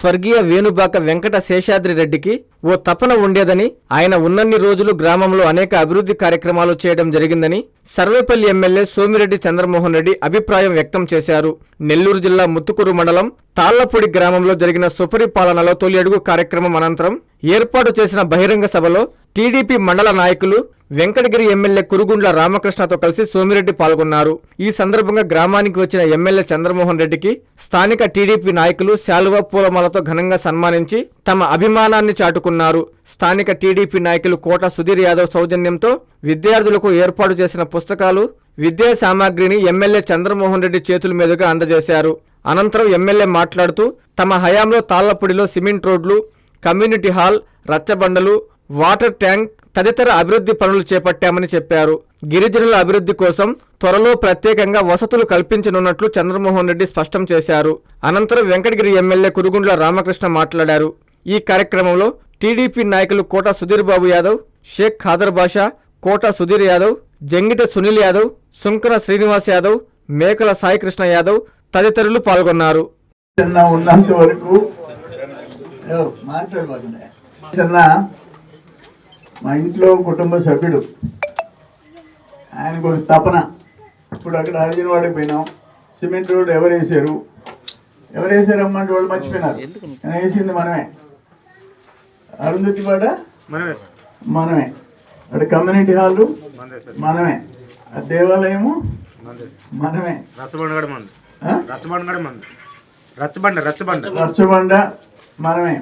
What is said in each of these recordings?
స్వర్గీయ వేణుబాక వెంకట శేషాద్రి రెడ్డికి ఓ తపన ఉండేదని ఆయన ఉన్నన్ని రోజులు గ్రామంలో అనేక అభివృద్ధి కార్యక్రమాలు చేయడం జరిగిందని సర్వేపల్లి ఎమ్మెల్యే సోమిరెడ్డి చంద్రమోహన్ రెడ్డి అభిప్రాయం వ్యక్తం చేశారు. నెల్లూరు జిల్లా ముత్తుకూరు మండలం తాళ్ళపూడి గ్రామంలో జరిగిన సుపరిపాలనలో తొలి అడుగు కార్యక్రమం అనంతరం ఏర్పాటు చేసిన బహిరంగ సభలో టీడీపీ మండల నాయకులు వెంకటగిరి ఎమ్మెల్యే కురుగుండ్ల రామకృష్ణతో కలిసి సోమిరెడ్డి పాల్గొన్నారు. ఈ సందర్భంగా గ్రామానికి వచ్చిన ఎమ్మెల్యే చంద్రమోహన్ రెడ్డికి స్థానిక టీడీపీ నాయకులు శాలువ పూలమాలతో ఘనంగా సన్మానించి తమ అభిమానాన్ని చాటుకున్నారు. స్థానిక టీడీపీ నాయకులు కోట సుధీర్ యాదవ్ సౌజన్యంతో విద్యార్థులకు ఏర్పాటు చేసిన పుస్తకాలు విద్యా సామాగ్రిని ఎమ్మెల్యే చంద్రమోహన్ రెడ్డి చేతుల మీదుగా అందజేశారు. అనంతరం ఎమ్మెల్యే మాట్లాడుతూ తమ హయాంలో తాళ్ళపూడిలో సిమెంట్ రోడ్లు కమ్యూనిటీ హాల్ రచ్చబండలు వాటర్ ట్యాంక్ తదితర అభివృద్ధి పనులు చేపట్టామని చెప్పారు. గిరిజనుల అభివృద్ధి కోసం త్వరలో ప్రత్యేకంగా వసతులు కల్పించనున్నట్లు చంద్రమోహన్ రెడ్డి స్పష్టం చేశారు. అనంతరం వెంకటగిరి ఎమ్మెల్యే కురుగుండ్ల రామకృష్ణ మాట్లాడారు. ఈ కార్యక్రమంలో టీడీపీ నాయకులు కోట సుధీర్ బాబు యాదవ్ షేక్ ఖాదర్ బాషా కోట సుధీర్ యాదవ్ జంగిట సునీల్ యాదవ్ సుంకర శ్రీనివాస్ యాదవ్ మేకల సాయికృష్ణ యాదవ్ తదితరులు పాల్గొన్నారు. ఉన్నంత వరకు మా ఇంట్లో కుటుంబ సభ్యుడు. ఆయనకు ఒక తపన. ఇప్పుడు అక్కడ అర్జునవాడికి పోయినాం. సిమెంట్ రోడ్ ఎవరు వేసారు ఎవరు వేసారమ్మంటే వాళ్ళు మర్చిపోయినారు. కానీ వేసింది మనమే. అరుంధతి పాట మనమే సార్. మనమే. అక్కడ కమ్యూనిటీ హాల్? మనమే. ఆ దేవాలయము? మనమే. రచ్చబండ? రచ్చబండ రచ్చబండ రచ్చబండ. రచ్చబండ మనమే.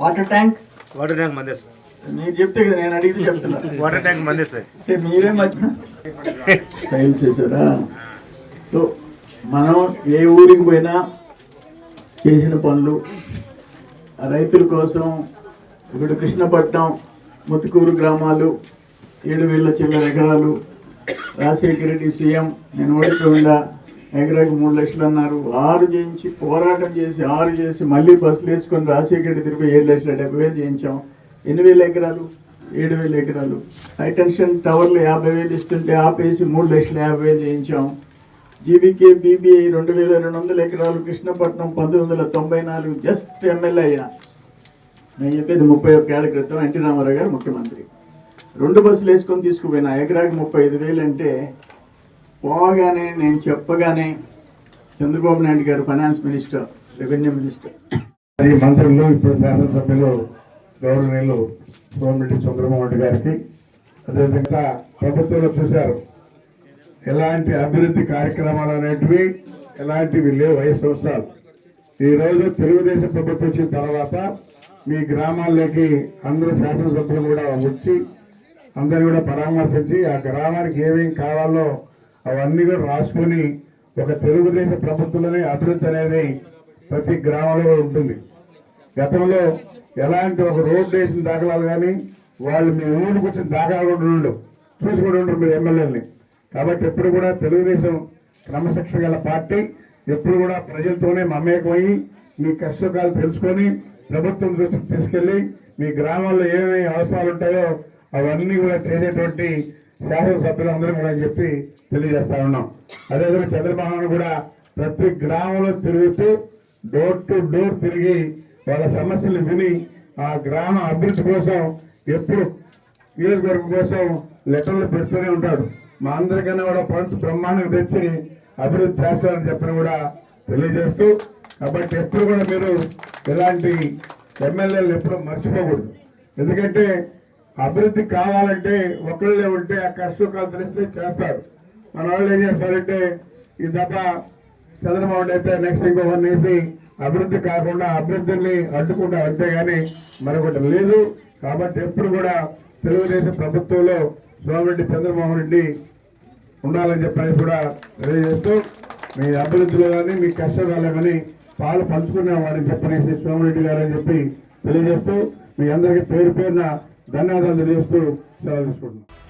Water tank? వాటర్ ట్యాంక్ మందే మీరు చెప్తే కదా నేను అడిగితే చెప్తున్నా. వాటర్ ట్యాంక్ మందే సార్. అంటే మీరే మధ్య టైల్స్ చేశారా? సో మనం ఏ ఊరికి పోయినా చేసిన పనులు రైతుల కోసం ఇప్పుడు కృష్ణపట్నం ముతుకూరు గ్రామాలు ఏడు వేల చిల్లర ఎకరాలు రాజశేఖర రెడ్డి సీఎం నేను ఓడిపోయిందా ఎకరాకి మూడు లక్షలు అన్నారు. ఆరు చేయించి పోరాటం చేసి ఆరు చేసి మళ్ళీ బస్సులు వేసుకొని రాజశేఖర రెడ్డి తిరిగి ఏడు లక్షల డెబ్బై వేలు చేయించాం. ఎన్ని వేల ఎకరాలు? ఏడు వేల ఎకరాలు. హైటెన్షన్ టవర్లు యాభై వేలు ఇస్తుంటే ఆపేసి మూడు లక్షల యాభై వేలు చేయించాం. జీబీకే బీబీఐ రెండు వేల రెండు వందల ఎకరాలు కృష్ణపట్నం పంతొమ్మిది వందల తొంభై నాలుగు జస్ట్ ఎమ్మెల్యే అయినా నేను చెప్పేది ముప్పై ఒక్క ఏళ్ళ క్రితం ఎన్టీ రామారావు గారు ముఖ్యమంత్రి. రెండు బస్సులు వేసుకొని తీసుకుపోయినా ఎకరాకి ముప్పై ఐదు వేలు అంటే పోగానే నేను చెప్పగానే చంద్రబాబు నాయుడు గారు ఫైనాన్స్ మినిస్టర్ రెవెన్యూ మినిస్టర్. మంత్రులు ఇప్పుడు శాసనసభ్యులు గౌరవనీయులు సోమిరెడ్డి చంద్రమోహన్ గారికి. అదేవిధంగా ప్రభుత్వంలో చూశారు ఎలాంటి అభివృద్ధి కార్యక్రమాలు అనేటివి ఎలాంటివి లేవు ఐదు సంవత్సరాలు. ఈ రోజు తెలుగుదేశం ప్రభుత్వం వచ్చిన తర్వాత మీ గ్రామాల్లోకి అందరూ శాసనసభ్యులు కూడా వచ్చి అందరిని కూడా పరామర్శించి ఆ గ్రామానికి ఏమేమి కావాలో అవన్నీ కూడా రాసుకొని ఒక తెలుగుదేశం ప్రభుత్వంలోనే అభివృద్ధి అనేది ప్రతి గ్రామంలో ఉంటుంది. గతంలో ఎలాంటి ఒక రోడ్డు వేసిన దాఖలాలు కానీ వాళ్ళు మీ ఊరికి వచ్చిన దాఖలాలు కూడా ఉండవు. చూసి కూడా మీరు ఎమ్మెల్యేలని. కాబట్టి ఎప్పుడు కూడా తెలుగుదేశం క్రమశిక్షణ గల పార్టీ ఎప్పుడు కూడా ప్రజలతోనే మమేకమయ్యి మీ కష్టకాలు తెలుసుకొని ప్రభుత్వం దృష్టికి తీసుకెళ్ళి మీ గ్రామాల్లో ఏమేమి అవసరాలు ఉంటాయో అవన్నీ కూడా చేసేటువంటి శాసనసభ్యులు అందరం కూడా అని చెప్పి తెలియజేస్తా ఉన్నాం. అదేవిధంగా చంద్రబాబు కూడా ప్రతి గ్రామంలో తిరుగుతూ డోర్ టు డోర్ తిరిగి వాళ్ళ సమస్యలు విని ఆ గ్రామ అభివృద్ధి కోసం ఎప్పుడు నియోజకవర్గం కోసం లెటర్లు పెడుతూనే ఉంటాడు. మా అందరికన్నా కూడా పంచు బ్రహ్మాండంగా తెచ్చి అభివృద్ధి చేస్తారని చెప్పని కూడా తెలియజేస్తూ కాబట్టి ఎప్పుడు కూడా మీరు ఇలాంటి ఎమ్మెల్యేలు ఎప్పుడు మర్చిపోకూడదు. ఎందుకంటే అభివృద్ధి కావాలంటే ఒకళ్ళే ఉంటే ఆ కష్టకాలు తెలిస్తే చేస్తారు. మన వాళ్ళు ఏం చేస్తారంటే ఈ దఫ చంద్రబాబు అయితే నెక్స్ట్ ఇంకొకరిని వేసి అభివృద్ధి కాకుండా అభ్యర్థుల్ని అడ్డుకుంటాం అంతేగాని మరొకటి లేదు. కాబట్టి ఎప్పుడు కూడా తెలుగుదేశం ప్రభుత్వంలో సోమిరెడ్డి చంద్రబాబు రెడ్డి ఉండాలని చెప్పని కూడా తెలియజేస్తూ మీ అభివృద్ధిలో కానీ మీ కష్టాలు కానీ పాలు పంచుకునేవాడని చెప్పనేసి సోమిరెడ్డి గారు అని చెప్పి తెలియజేస్తూ మీ అందరికీ పేరు పేరున ధన్యవాదాలు తెలియజేస్తూ సెలవు తీసుకుంటున్నాను